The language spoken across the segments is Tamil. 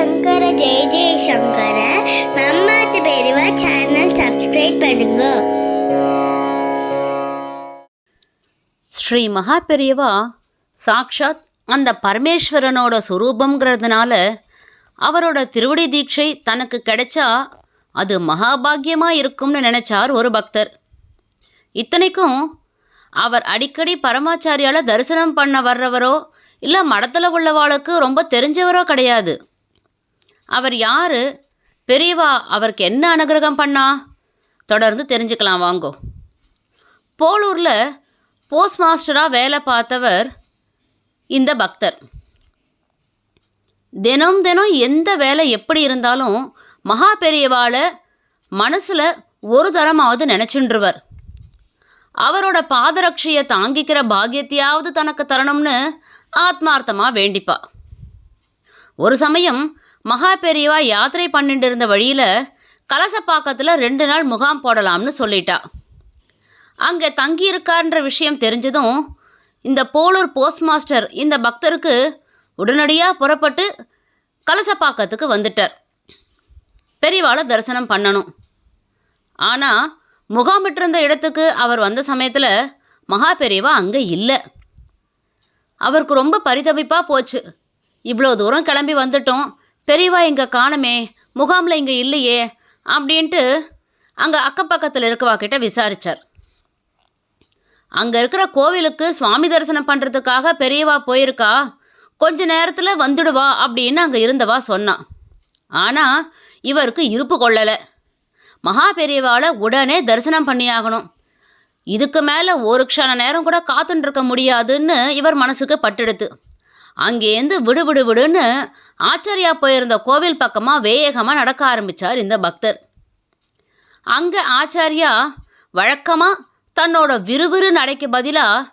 சங்கர ஜெய ஜெய சங்கர நம்மாத்து பெரியவா சேனல் சப்ஸ்கிரைப் பண்ணுங்க ஸ்ரீ மகா பெரியவா சாக்ஷாத் அந்த பரமேஸ்வரனோட சுரூபங்கிறதுனால அவரோட திருவடி தீட்சை தனக்கு கிடைச்சா அது மகாபாகியமாக இருக்கும்னு நினச்சார் ஒரு பக்தர் இத்தனைக்கும் அவர் அடிக்கடி பரமாச்சாரியால் தரிசனம் பண்ண வர்றவரோ இல்லை மடத்தில் உள்ளவாளுக்கு ரொம்ப தெரிஞ்சவரோ கிடையாது அவர் யார்? பெரியவா அவருக்கு என்ன அனுகிரகம் பண்ணா? தொடர்ந்து தெரிஞ்சுக்கலாம் வாங்கோ. போலூரில் போஸ்ட் மாஸ்டராக வேலை பார்த்தவர் இந்த பக்தர். தினம் தினம் எந்த வேலை எப்படி இருந்தாலும் மகா பெரியவாளை மனசில் ஒரு தரமாவது நினச்சின்றுவர். அவரோட பாதரட்சியை தாங்கிக்கிற பாக்கியத்தையாவது தனக்கு தரணும்னு ஆத்மார்த்தமாக வேண்டிப்பா. ஒரு சமயம் மகா பெரியவா யாத்திரை பண்ணிட்டு இருந்த வழியில் கலசப்பாக்கத்தில் ரெண்டு நாள் முகாம் போடலாம்னு சொல்லிட்டா. அங்கே தங்கியிருக்கார்ன்ற விஷயம் தெரிஞ்சதும் இந்த போலூர் போஸ்ட் மாஸ்டர் இந்த பக்தருக்கு உடனடியாக புறப்பட்டு கலசப்பாக்கத்துக்கு வந்துட்டார். பெரியவாளை தரிசனம் பண்ணணும். ஆனால் முகாமிட்டிருந்த இடத்துக்கு அவர் வந்த சமயத்தில் மகா பெரியவா அங்கே இல்லை. அவருக்கு ரொம்ப பரிதவிப்பாக போச்சு. இவ்வளோ தூரம் கிளம்பி வந்துட்டோம். பெரியவா இங்கே காணுமே முகாமில் இங்கே இல்லையே அப்படின்ட்டு அங்கே அக்கம் பக்கத்தில் இருக்கவா கிட்ட விசாரித்தார் அங்கே இருக்கிற கோவிலுக்கு சுவாமி தரிசனம் பண்ணுறதுக்காக பெரியவா போயிருக்கா கொஞ்ச நேரத்தில் வந்துடுவா அப்படின்னு அங்கே இருந்தவா சொன்னான் ஆனால் இவருக்கு இருப்பு கொள்ளலை. மகா பெரியவாளை உடனே தரிசனம் பண்ணியாகணும். இதுக்கு மேலே ஒரு க்ஷண நேரம் கூட காத்துட்டு இருக்க முடியாதுன்னு இவர் மனசுக்கு பட்டெடுத்து. அங்கேருந்து விடு விடு விடுன்னு ஆச்சரியா போயிருந்த கோவில் பக்கமாக வேகமாக நடக்க ஆரம்பித்தார் இந்த பக்தர். அங்கே ஆச்சாரியா வழக்கமாக தன்னோட விறுவிறு நடைக்கு பதிலாக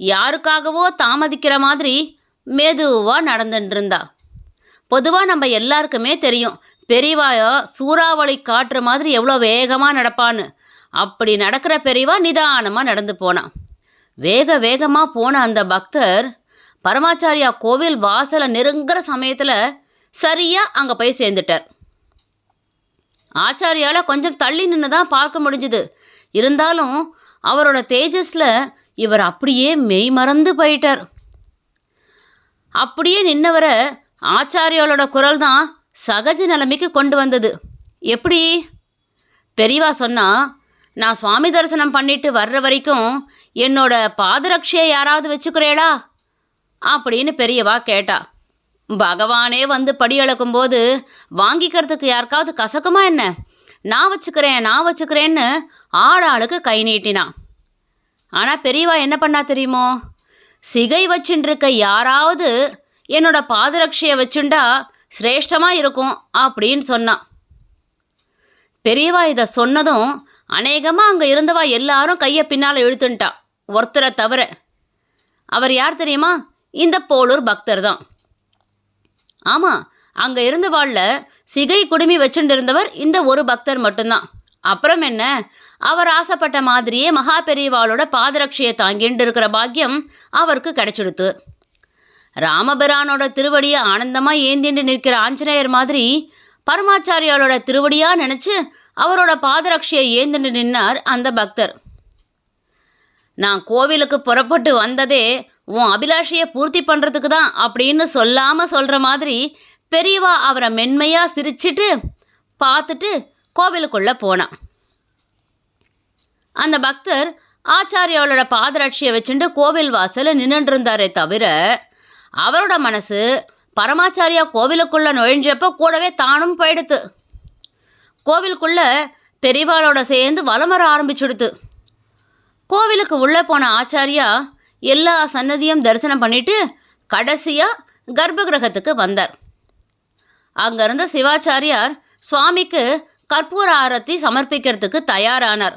யாருக்காகவோ தாமதிக்கிற மாதிரி மெதுவாக நடந்துட்டு இருந்தா பொதுவாக நம்ம எல்லாருக்குமே தெரியும் பெரியவாயோ சூறாவளி காற்று மாதிரி எவ்வளோ வேகமாக நடப்பான்னு. அப்படி நடக்கிற பெரியவா நிதானமாக நடந்து போனான் வேக வேகமாக போன அந்த பக்தர் பரமாச்சாரியா கோவில் வாசலை நெருங்குற சமயத்தில் சரியாக அங்கே போய் சேர்ந்துட்டார். ஆச்சாரியால கொஞ்சம் தள்ளி நின்று தான் பார்க்க முடிஞ்சுது. இருந்தாலும் அவரோட தேஜஸில் இவர் அப்படியே மெய் மறந்து போயிட்டார். அப்படியே நின்னவரை ஆச்சாரியாலோட குரல் தான் சகஜ நிலைமைக்கு கொண்டு வந்தது. எப்படி? பெரியவா சொன்னா நான் சுவாமி தரிசனம் பண்ணிட்டு வர்ற வரைக்கும் என்னோட பாதரட்சையை யாராவது வச்சுக்கிறேளா அப்படின்னு பெரியவா கேட்டா. பகவானே வந்து படி அளக்கும்போது வாங்கிக்கிறதுக்கு யாருக்காவது கசக்குமா என்ன? நான் வச்சுக்கிறேன் நான் வச்சுக்கிறேன்னு ஆளாளுக்கு கை நீட்டினான் ஆனால் பெரியவா என்ன பண்ணா தெரியுமோ? சிகை வச்சுருக்க யாராவது என்னோட பாதரட்சையை வச்சுண்டா சிரேஷ்டமாக இருக்கும் அப்படின்னு சொன்னான் பெரியவா இதை சொன்னதும் அநேகமாக அங்கே இருந்தவா எல்லாரும் கையை பின்னால் இழுத்துன்ட்டா ஒருத்தரை தவிர. அவர் யார் தெரியுமா? இந்த போலூர் பக்தர் தான் ஆமாம் அங்கே இருந்த வாழில் சிகை குடுமி வச்சுட்டு இருந்தவர் இந்த ஒரு பக்தர் மட்டும்தான். அப்புறம் என்ன? அவர் ஆசைப்பட்ட மாதிரியே மகா பெரியவாளோட பாதரட்சியை தாங்கிட்டு இருக்கிற பாக்கியம் அவருக்கு கிடைச்சிடுத்து. ராமபிரானோட திருவடியை ஆனந்தமாக ஏந்திண்டு நிற்கிற ஆஞ்சநேயர் மாதிரி பரமாச்சாரியாலோட திருவடியாக நினச்சி அவரோட பாதரட்சியை ஏந்திண்டு நின்னார் அந்த பக்தர். நான் கோவிலுக்கு புறப்பட்டு வந்ததே உன் அபிலாஷையை பூர்த்தி பண்ணுறதுக்கு தான் அப்படின்னு சொல்லாமல் சொல்கிற மாதிரி பெரியவா அவரை மென்மையாக சிரிச்சிட்டு பார்த்துட்டு கோவிலுக்குள்ளே போனான். அந்த பக்தர் ஆச்சாரியாவோட பாதராட்சியை வச்சுட்டு கோவில் வாசலில் நின்றுருந்தாரே தவிர அவரோட மனசு பரமாச்சாரியா கோவிலுக்குள்ளே நுழைஞ்சப்போ கூடவே தானும் போயிடுத்து. கோவிலுக்குள்ள பெரியவாளோட சேர்ந்து வலம் வர ஆரம்பிச்சுடுத்து. கோவிலுக்கு உள்ளே போன ஆச்சாரியா எல்லா சன்னதியும் தரிசனம் பண்ணிட்டு கடைசியாக கர்ப்பகிரகத்துக்கு வந்தார். அங்கிருந்த சிவாச்சாரியார் சுவாமிக்கு கற்பூர ஆரத்தி சமர்ப்பிக்கிறதுக்கு தயாரானார்.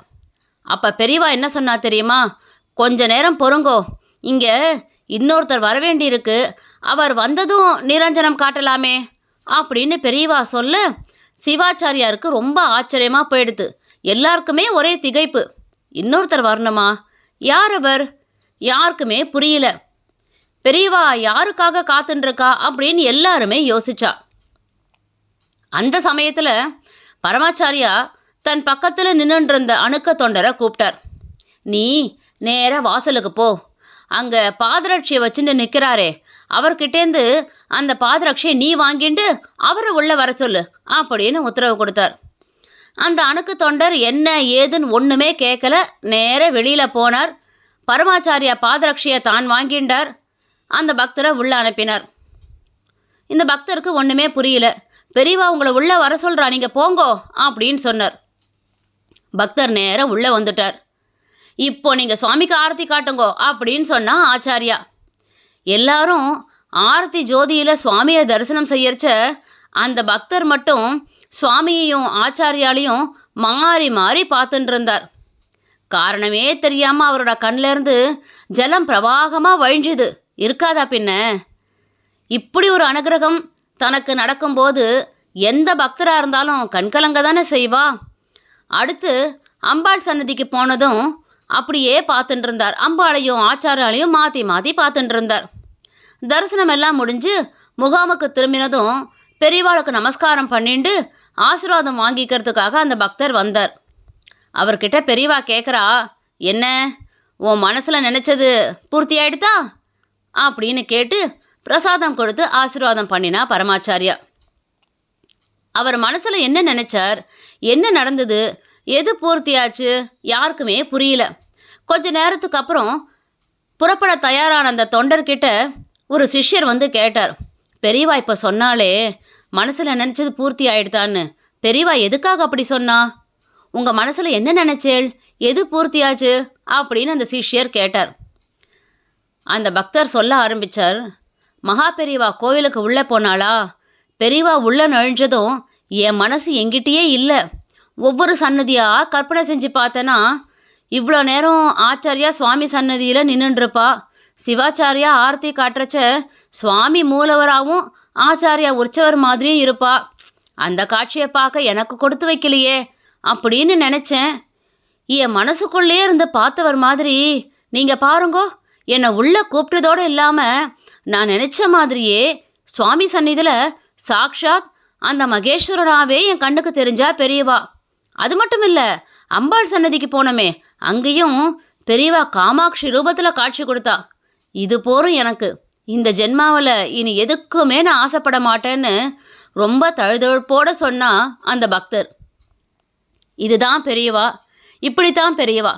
அப்போ பெரியவா என்ன சொன்னா தெரியுமா? கொஞ்ச நேரம் பொறுங்கோ. இங்கே இன்னொருத்தர் வரவேண்டியிருக்கு. அவர் வந்ததும் நிரஞ்சனம் காட்டலாமே அப்படின்னு பெரியவா சொல்ல சிவாச்சாரியாருக்கு ரொம்ப ஆச்சரியமாக போயிடுது. எல்லாருக்குமே ஒரே திகைப்பு. இன்னொருத்தர் வரணுமா? யார் அவர்? யாருக்குமே புரியல. பெரியவா யாருக்காக காத்துட்டுருக்கா அப்படின்னு எல்லாருமே யோசிச்சா. அந்த சமயத்தில் பரமாச்சாரியா தன் பக்கத்தில் நின்றுருந்த அணுக்க தொண்டரை கூப்பிட்டார் நீ நேராக வாசலுக்கு போ. அங்கே பாதரட்சியை வச்சுட்டு நிற்கிறாரே அவர்கிட்டேருந்து அந்த பாதரட்சியை நீ வாங்கிட்டு அவரை உள்ளே வர சொல்லு அப்படின்னு உத்தரவு கொடுத்தார். அந்த அணுக்கு தொண்டர் என்ன ஏதுன்னு ஒன்றுமே கேட்கல நேர வெளியில் போனார். பரமாச்சாரியா பாதரட்சியை தான் வாங்கின்றார் அந்த பக்தரை உள்ளே அனுப்பினார். இந்த பக்தருக்கு ஒன்றுமே புரியல. பெரியவா உங்களை உள்ளே வர சொல்கிறா நீங்கள் போங்கோ அப்படின்னு சொன்னார். பக்தர் நேராக உள்ளே வந்துட்டார். இப்போ நீங்கள் சுவாமிக்கு ஆரத்தி காட்டுங்கோ அப்படின்னு சொன்னா ஆச்சாரியா. எல்லாரும் ஆரத்தி ஜோதியில் சுவாமியை தரிசனம் செய்யறச்ச அந்த பக்தர் மட்டும் சுவாமியையும் ஆச்சாரியாலையும் மாறி மாறி பார்த்துட்டு இருந்தார் காரணமே தெரியாமல் அவரோட கண்ணுல இருந்து ஜலம் பிரவாகமாக வழிஞ்சுது. இருக்காதா பின்ன? இப்படி ஒரு அனுகிரகம் தனக்கு நடக்கும்போது எந்த பக்தராக இருந்தாலும் கண்கலங்க தானே செய்வா? அடுத்து அம்பாள் சன்னதிக்கு போனதும் அப்படியே பார்த்துட்டு இருந்தார் அம்பாளையும் ஆச்சாரியாலையும் மாற்றி மாற்றி பார்த்துட்டு இருந்தார் தரிசனம் எல்லாம் முடிஞ்சு முகாமுக்கு திரும்பினதும் பெரியவாளுக்கு நமஸ்காரம் பண்ணிட்டு ஆசீர்வாதம் வாங்கிக்கிறதுக்காக அந்த பக்தர் வந்தார். அவர்கிட்ட பெரியவா கேட்குறா என்ன உன் மனசில் நினச்சது பூர்த்தி ஆயிடுதா? அப்படின்னு கேட்டு பிரசாதம் கொடுத்து ஆசீர்வாதம் பண்ணினா பரமாச்சாரியா. அவர் மனசில் என்ன நினைச்சார்? என்ன நடந்தது? எது பூர்த்தியாச்சு? யாருக்குமே புரியல. கொஞ்ச நேரத்துக்கு அப்புறம் புறப்பட தயாரான அந்த தொண்டர்கிட்ட ஒரு சிஷ்யர் வந்து கேட்டார் பெரியவா இப்போ சொன்னாலே மனசில் நினச்சது பூர்த்தி ஆயிடுதான்னு. பெரியவா எதுக்காக அப்படி சொன்னா? உங்கள் மனசில் என்ன நினைச்சேள்? எது பூர்த்தியாச்சு? அப்படின்னு அந்த சிஷ்யர் கேட்டார். அந்த பக்தர் சொல்ல ஆரம்பிச்சார் மகா பெரியவா கோவிலுக்கு உள்ளே போனாளா? பெரியவா உள்ள நுழைஞ்சதும் என் மனசு எங்கிட்டயே இல்லை. ஒவ்வொரு சன்னதியாக கற்பனை செஞ்சு பார்த்தேன்னா இவ்வளோ நேரம் ஆச்சாரியா சுவாமி சன்னதியில் நின்றுருப்பா சிவாச்சாரியா ஆரத்தி காட்டுறச்ச சுவாமி மூலவராகவும் ஆச்சாரியா உற்சவர் மாதிரியும் இருப்பா. அந்த காட்சியை பார்க்க எனக்கு கொடுத்து வைக்கலையே. அப்படின்னு நினச்சேன். என் மனசுக்குள்ளே இருந்து பார்த்தவர் மாதிரி நீங்கள் பாருங்கோ என்னை உள்ளே கூப்பிட்டதோடு இல்லாமல் நான் நினச்ச மாதிரியே சுவாமி சந்நிதியில் சாக்ஷாத் அந்த மகேஸ்வரனாவே என் கண்ணுக்கு தெரிஞ்சா பெரியவா. அது மட்டும் இல்லை அம்பாள் சன்னதிக்கு போனோமே அங்கேயும் பெரியவா காமாட்சி ரூபத்தில் காட்சி கொடுத்தா. இது போரும் எனக்கு. இந்த ஜென்மாவில் இனி எதுக்குமே நான் ஆசைப்பட மாட்டேன்னு ரொம்ப தழுதழுப்போட சொன்னா அந்த பக்தர். இதுதான் பெரியவா இப்படித்தான் பெரியவா.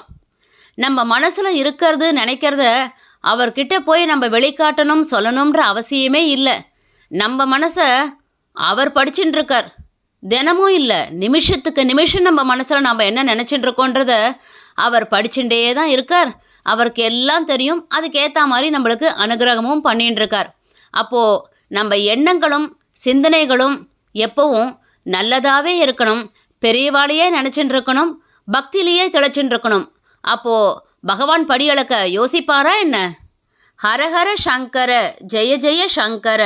நம்ம மனசில் இருக்கிறது நினைக்கிறத அவர்கிட்ட போய் நம்ம வெளிக்காட்டணும் சொல்லணுன்ற அவசியமே இல்லை. நம்ம மனசை அவர் படிச்சுட்டுருக்கார் தினமும் இல்லை நிமிஷத்துக்கு நிமிஷம் நம்ம மனசில் நம்ம என்ன நினச்சிட்டுருக்கோன்றத அவர் படிச்சுட்டே தான் இருக்கார். அவருக்கு எல்லாம் தெரியும் அதுக்கேற்ற மாதிரி நம்மளுக்கு அனுகிரகமும் பண்ணிட்டு இருக்கார் அப்போது நம்ம எண்ணங்களும் சிந்தனைகளும் எப்பவும் நல்லதாகவே இருக்கணும். பெரியவாளையே நினச்சிட்டு இருக்கணும் பக்தியிலேயே திளைச்சுட்டு இருக்கணும் அப்போது பகவான் படியளக்க யோசிப்பாரா என்ன? ஹரஹர சங்கர ஜெய ஜெய சங்கர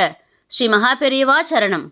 ஸ்ரீ மகா பெரியவா சரணம்.